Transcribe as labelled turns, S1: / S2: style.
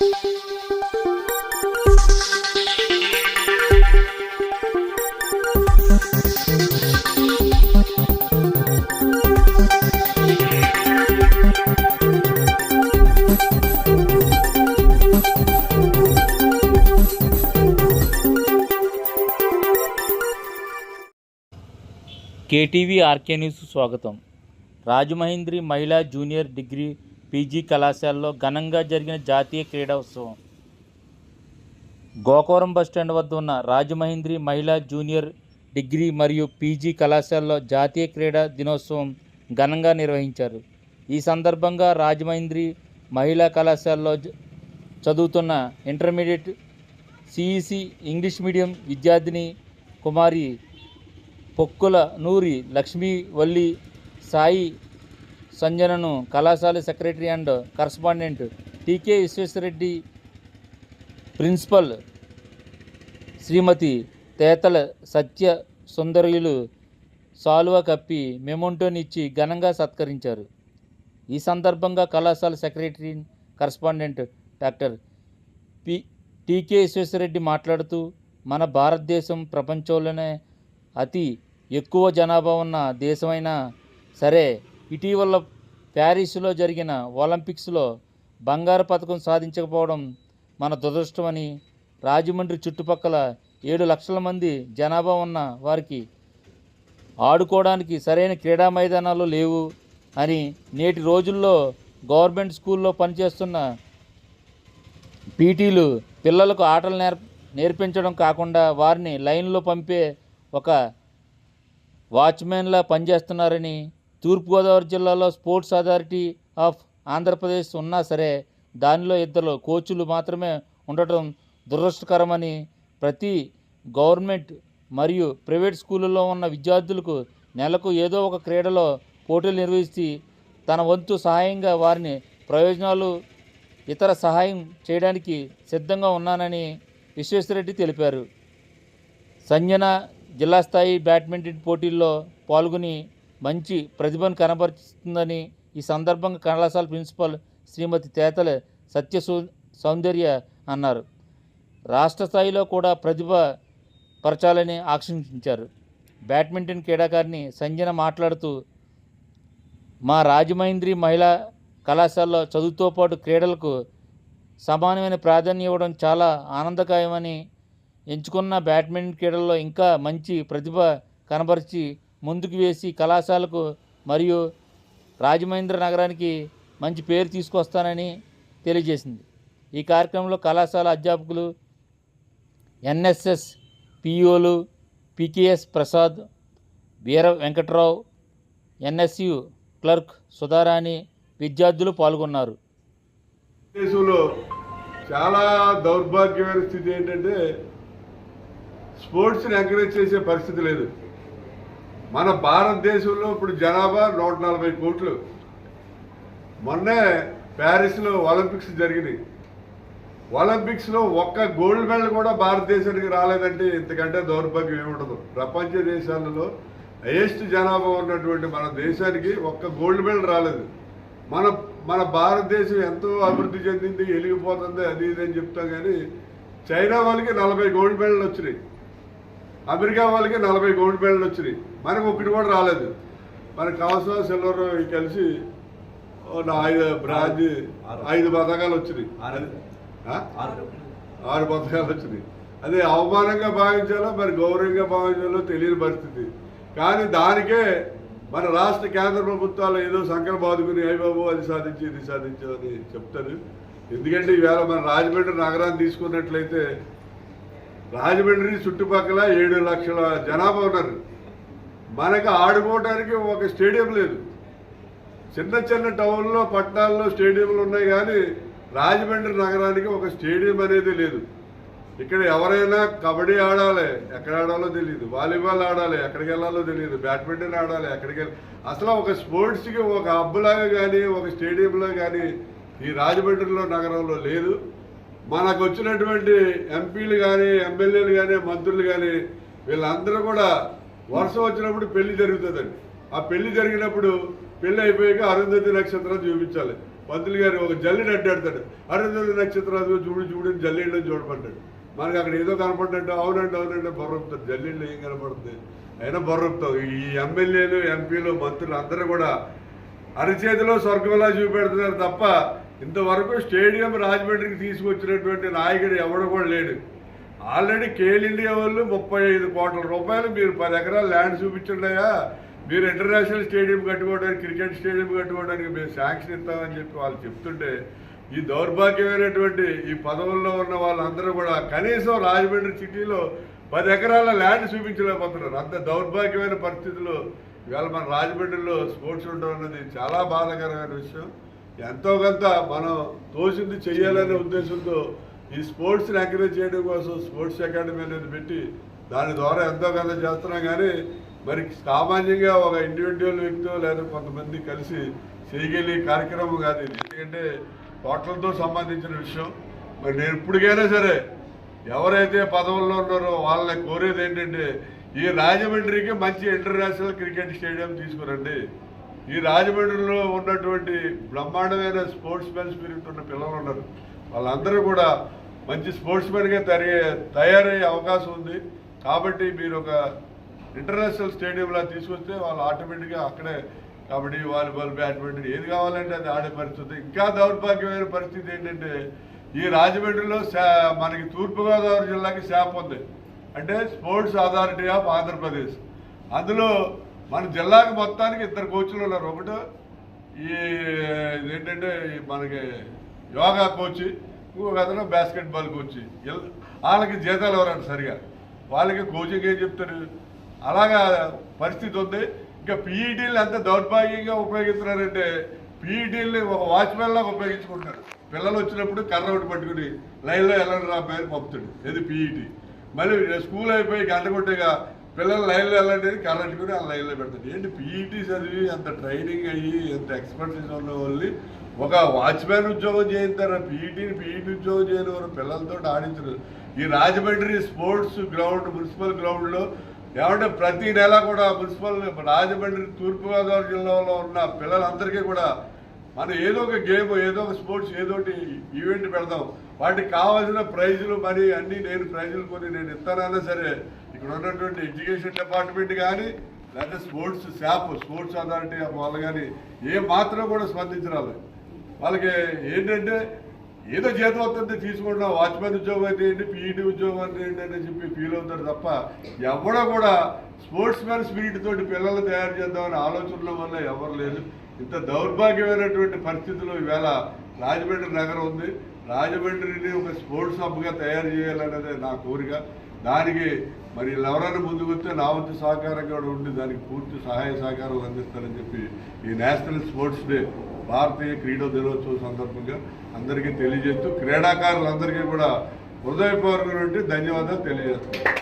S1: KTV RK news స్వాగతం. రాజమహేంద్రి మహిళా junior degree PG కళాశాలలో ఘనంగా జరిగిన జాతీయ క్రీడోత్సవం గోకవరం బస్టాండ్ వద్ద ఉన్న రాజమహేంద్రి మహిళా జూనియర్ డిగ్రీ మరియు పీజీ కళాశాలలో జాతీయ క్రీడా దినోత్సవం ఘనంగా నిర్వహించారు. ఈ సందర్భంగా రాజమహేంద్రి మహిళా కళాశాలలో చదువుతున్న ఇంటర్మీడియట్ సిఈసి ఇంగ్లీష్ మీడియం విద్యార్థిని కుమారి పొక్కుల నూరి లక్ష్మీ వల్లి సాయి సంజనను కళాశాల secretary and correspondent TK Visweswara Reddy principal Shrimati Tetala Satya సుందరులు సాలువ కప్పి మెమోంటోనిచ్చి ఘనంగా సత్కరించారు. ఈ సందర్భంగా కళాశాల secretary correspondent doctor P TK Visweswara Reddy మాట్లాడుతూ మన భారతదేశం ప్రపంచంలోనే అతి ఎక్కువ జనాభా ఉన్న దేశమైనా సరే ఇటీవల ప్యారిస్లో జరిగిన ఒలింపిక్స్లో బంగారు పథకం సాధించకపోవడం మన దురదృష్టమని రాజమండ్రి చుట్టుపక్కల ఏడు లక్షల మంది జనాభా ఉన్న వారికి ఆడుకోవడానికి సరైన క్రీడా మైదానాలు లేవు అని నేటి రోజుల్లో గవర్నమెంట్ స్కూల్లో పనిచేస్తున్న పీటీలు పిల్లలకు ఆటలు నేర్ నేర్పించడం కాకుండా వారిని లైన్లో పంపే ఒక వాచ్మెన్లా పనిచేస్తున్నారని తూర్పుగోదావరి జిల్లాలో స్పోర్ట్స్ అథారిటీ ఆఫ్ ఆంధ్రప్రదేశ్ ఉన్నా సరే దానిలో ఇద్దరు కోచ్లు మాత్రమే ఉండటం దురదృష్టకరమని ప్రతి గవర్నమెంట్ మరియు ప్రైవేట్ స్కూళ్ళలో ఉన్న విద్యార్థులకు నెలకు ఏదో ఒక క్రీడలో పోటీలు నిర్వహించి తన వంతు సహాయంగా వారిని ప్రయోజనాలు ఇతర సహాయం చేయడానికి సిద్ధంగా ఉన్నానని విశ్వేశ్వరరెడ్డి తెలిపారు. సంజన జిల్లా స్థాయి బ్యాడ్మింటన్ పోటీల్లో పాల్గొని మంచి ప్రతిభను కనబరుస్తుందని ఈ సందర్భంగా కళాశాల ప్రిన్సిపల్ శ్రీమతి తేతల సత్య సౌందర్య అన్నారు. రాష్ట్ర స్థాయిలో కూడా ప్రతిభ పరచాలని ఆకాంక్షించారు. బ్యాడ్మింటన్ క్రీడాకారిణి సంజన మాట్లాడుతూ మా రాజమహేంద్రి మహిళా కళాశాలలో చదువుతో పాటు క్రీడలకు సమానమైన ప్రాధాన్యం ఇవ్వడం చాలా ఆనందకరమని ఎంచుకున్న బ్యాడ్మింటన్ క్రీడల్లో ఇంకా మంచి ప్రతిభ కనబరిచి ముందుకు వేసి కళాశాలకు మరియు రాజమహేంద్ర నగరానికి మంచి పేరు తీసుకొస్తానని తెలియజేసింది. ఈ కార్యక్రమంలో కళాశాల అధ్యాపకులు ఎన్ఎస్ఎస్ పిఓలు పికేఎస్ ప్రసాద్ వీర వెంకట్రావు ఎన్ఎస్యు క్లర్క్ సుధారాణి విద్యార్థులు పాల్గొన్నారు.
S2: దేశంలో చాలా దౌర్భాగ్యమైన స్థితి ఏంటంటే స్పోర్ట్స్ని ఎంకరేజ్ చేసే పరిస్థితి లేదు. మన భారతదేశంలో ఇప్పుడు జనాభా నూట నలభై కోట్లు. మొన్నే ప్యారిస్లో ఒలింపిక్స్ జరిగినాయి. ఒలింపిక్స్లో ఒక్క గోల్డ్ మెడల్ కూడా భారతదేశానికి రాలేదంటే ఇంతకంటే దౌర్భాగ్యం ఏముండదు. ప్రపంచ దేశాలలో హైయెస్ట్ జనాభా ఉన్నటువంటి మన దేశానికి ఒక్క గోల్డ్ మెడల్ రాలేదు. మన మన భారతదేశం ఎంతో అభివృద్ధి చెందింది వెలిగిపోతుంది అది ఇది అని చెప్తాం కానీ చైనా వాళ్ళకి నలభై గోల్డ్ మెడల్ వచ్చినాయి. అమెరికా వాళ్ళకి నలభై గోల్డ్ మెడల్ వచ్చినాయి. మనకు ఒకటి కూడా రాలేదు. మనకు కావాల్సిన సిల్వర్ కలిసి ఐదు బ్రాంజ్ ఐదు పథకాలు వచ్చినాయి? ఆరు. పథకాలు వచ్చినాయి. అదే అవమానంగా భావించాలో మరి గౌరవంగా భావించాలో తెలియని పరిస్థితి. కానీ దానికే మన రాష్ట్ర కేంద్ర ప్రభుత్వాలు ఏదో సంకల్ప బాదుకుని అయ్య బాబు అది సాధించి ఇది సాధించు అని చెప్తారు. ఎందుకంటే ఈవేళ మన రాజమండ్రి నగరాన్ని తీసుకున్నట్లయితే రాజమండ్రి చుట్టుపక్కల ఏడు లక్షల జనాభా ఉన్నారు. మనకు ఆడుకోవడానికి ఒక స్టేడియం లేదు. చిన్న చిన్న టౌన్లో పట్టణాల్లో స్టేడియంలు ఉన్నాయి కానీ రాజమండ్రి నగరానికి ఒక స్టేడియం అనేది లేదు. ఇక్కడ ఎవరైనా కబడ్డీ ఆడాలి ఎక్కడ ఆడాలో తెలియదు వాలీబాల్ ఆడాలి ఎక్కడికి వెళ్ళాలో తెలియదు బ్యాడ్మింటన్ ఆడాలి ఎక్కడికి వెళ్ళి అసలు ఒక స్పోర్ట్స్కి ఒక హబ్బులాగా కానీ ఒక స్టేడియంలో కానీ ఈ రాజమండ్రిలో నగరంలో లేదు. మనకు వచ్చినటువంటి ఎంపీలు కానీ ఎమ్మెల్యేలు కానీ మంత్రులు కానీ వీళ్ళందరూ కూడా వర్షం వచ్చినప్పుడు పెళ్ళి జరుగుతుందండి. ఆ పెళ్ళి జరిగినప్పుడు పెళ్ళి అయిపోయాక అరుంధతి నక్షత్రం చూపించాలి. పంతులు గారు ఒక జల్లిని అడ్డాడతాడు అరుంధతి నక్షత్రం చూడు చూడు జల్లీళ్ళు చూడమంటాడు. మనకి అక్కడ ఏదో కనపడ్డట్టు అవునండి అవునండి బొర్రపుతారు జల్లీళ్ళు ఏం కనపడుతుంది? అయినా బొర్రపుతావు ఈ ఎమ్మెల్యేలు ఎంపీలు మంత్రులు అందరూ కూడా అరచేతిలో స్వర్గంలా చూపెడుతున్నారు తప్ప ఇంతవరకు స్టేడియం రాజమండ్రికి తీసుకొచ్చినటువంటి నాయకుడు ఎవడు కూడా లేడు. ఆల్రెడీ కేల్ ఇండియా వాళ్ళు ముప్పై ఐదు కోట్ల రూపాయలు మీరు పది ఎకరాల ల్యాండ్ చూపించుండగా మీరు ఇంటర్నేషనల్ స్టేడియం కట్టుకోవడానికి క్రికెట్ స్టేడియం కట్టుకోవడానికి మేము శాంక్షన్ ఇస్తామని చెప్పి వాళ్ళు చెప్తుంటే ఈ దౌర్భాగ్యమైనటువంటి ఈ పదవుల్లో ఉన్న వాళ్ళందరూ కూడా కనీసం రాజమండ్రి సిటీలో పది ఎకరాల ల్యాండ్ చూపించలేకపోతున్నారు. అంత దౌర్భాగ్యమైన పరిస్థితుల్లో ఇవాళ మన రాజమండ్రిలో స్పోర్ట్స్ ఉండడం అన్నది చాలా బాధాకరమైన విషయం. ఎంతో కొంత మనం తోచింది చేయాలనే ఉద్దేశంతో ఈ స్పోర్ట్స్ని ఎంకరేజ్ చేయడం కోసం స్పోర్ట్స్ అకాడమీ అనేది పెట్టి దాని ద్వారా ఎంతో కొంత చేస్తున్నాం కానీ మరి సామాన్యంగా ఒక ఇండివిజువల్ వ్యక్తి లేదా కొంతమంది కలిసి చేయగలిగే కార్యక్రమం కాదు ఇది. ఎందుకంటే కోట్లతో సంబంధించిన విషయం. మరి నేను ఇప్పటికైనా సరే ఎవరైతే పదవుల్లో ఉన్నారో వాళ్ళని కోరేది ఏంటంటే ఈ రాజమండ్రికి మంచి ఇంటర్నేషనల్ క్రికెట్ స్టేడియం తీసుకురండి. ఈ రాజమండ్రిలో ఉన్నటువంటి బ్రహ్మాండమైన స్పోర్ట్స్ మెన్ స్పిరిట్ ఉన్న పిల్లలు ఉన్నారు వాళ్ళందరూ కూడా మంచి స్పోర్ట్స్ మెన్గా తయారయ్యే తయారయ్యే అవకాశం ఉంది. కాబట్టి మీరు ఒక ఇంటర్నేషనల్ స్టేడియంలా తీసుకొస్తే వాళ్ళు ఆటోమేటిక్గా అక్కడే కబడ్డీ వాలీబాల్ బ్యాడ్మింటన్ ఏది కావాలంటే అది ఆడే పరిస్థితి. ఇంకా దౌర్భాగ్యమైన పరిస్థితి ఏంటంటే ఈ రాజమండ్రిలో మనకి తూర్పుగోదావరి జిల్లాకి శాప్ ఉంది. అంటే స్పోర్ట్స్ అథారిటీ ఆఫ్ ఆంధ్రప్రదేశ్. అందులో మన జిల్లాకి మొత్తానికి ఇద్దరు కోచ్లు ఉన్నారు. ఒకటి ఈ ఏంటంటే మనకి యోగా కోచ్ ఇంకొక అతను బాస్కెట్బాల్ కోచ్. వాళ్ళకి జీతాలు ఎవరండి సరిగా? వాళ్ళకి కోచింగ్ ఏం చెప్తారు? అలాగా పరిస్థితి ఉంది. ఇంకా పీఈటీలు ఎంత దౌర్భాగ్యంగా ఉపయోగిస్తున్నారంటే పీఈటీల్ని ఒక వాచ్మెన్ లాగా ఉపయోగించుకుంటున్నారు. పిల్లలు వచ్చినప్పుడు కర్ర ఒకటి పట్టుకుని లైన్లో వెళ్ళండి రా పేరు పంపుతాడు. ఇది పీఈటీ? మళ్ళీ స్కూల్ అయిపోయి గంట కొట్టేగా పిల్లలు లైన్లో వెళ్ళండి అని కూడా ఆ లైన్లో పెడతాడు ఏంటి పీఈటీ చదివి అంత ట్రైనింగ్ అయ్యి ఎంత ఎక్స్పర్టీస్ ఉన్న వాళ్ళు ఒక వాచ్మెన్ ఉద్యోగం చేయిస్తారు పీఈటీని పీఈటీ ఉద్యోగం చేయని వారు పిల్లలతో ఆడించరు. ఈ రాజమండ్రి స్పోర్ట్స్ గ్రౌండ్ మున్సిపల్ గ్రౌండ్లో ఏమంటే ప్రతి నెల కూడా మున్సిపల్ రాజమండ్రి తూర్పుగోదావరి జిల్లాలో ఉన్న పిల్లలందరికీ కూడా మనం ఏదో ఒక గేమ్ ఏదో ఒక స్పోర్ట్స్ ఏదో ఒకటి ఈవెంట్ పెడదాం వాటికి కావాల్సిన ప్రైజులు మరి అన్ని నేను ప్రైజులు కొని నేను ఇస్తానన్నా సరే ఇక్కడ ఉన్నటువంటి ఎడ్యుకేషన్ డిపార్ట్మెంట్ కానీ లేకపోతే స్పోర్ట్స్ శాప్ స్పోర్ట్స్ అథారిటీ వాళ్ళు కానీ ఏ మాత్రం కూడా స్పందించరాలి వాళ్ళకి ఏంటంటే ఏదో జీతం వస్తుంది తీసుకుంటున్నా వాచ్మెన్ ఉద్యోగం అయితే ఏంటి పీఈటీ ఉద్యోగం అంటే ఏంటి అని చెప్పి ఫీల్ అవుతారు తప్ప ఎవడో కూడా స్పోర్ట్స్ మ్యాన్ స్పిరిట్ తోటి పిల్లలు తయారు చేద్దామనే ఆలోచనల వల్ల ఎవరు లేదు ఇంత దౌర్భాగ్యమైనటువంటి పరిస్థితుల్లో ఈవేళ రాజమండ్రి నగరం ఉంది. రాజమండ్రిని ఒక స్పోర్ట్స్ హబ్గా తయారు చేయాలన్నదే నా కోరిక. దానికి మరి ఎవరైనా ముందుకు వస్తే నా వంతు సహకారం కూడా ఉండి దానికి పూర్తి సహాయ సహకారాలు అందిస్తారని చెప్పి ఈ నేషనల్ స్పోర్ట్స్ డే భారతీయ క్రీడా దినోత్సవం సందర్భంగా అందరికీ తెలియజేస్తూ క్రీడాకారులందరికీ కూడా హృదయపూర్వక నుండి ధన్యవాదాలు తెలియజేస్తున్నాను.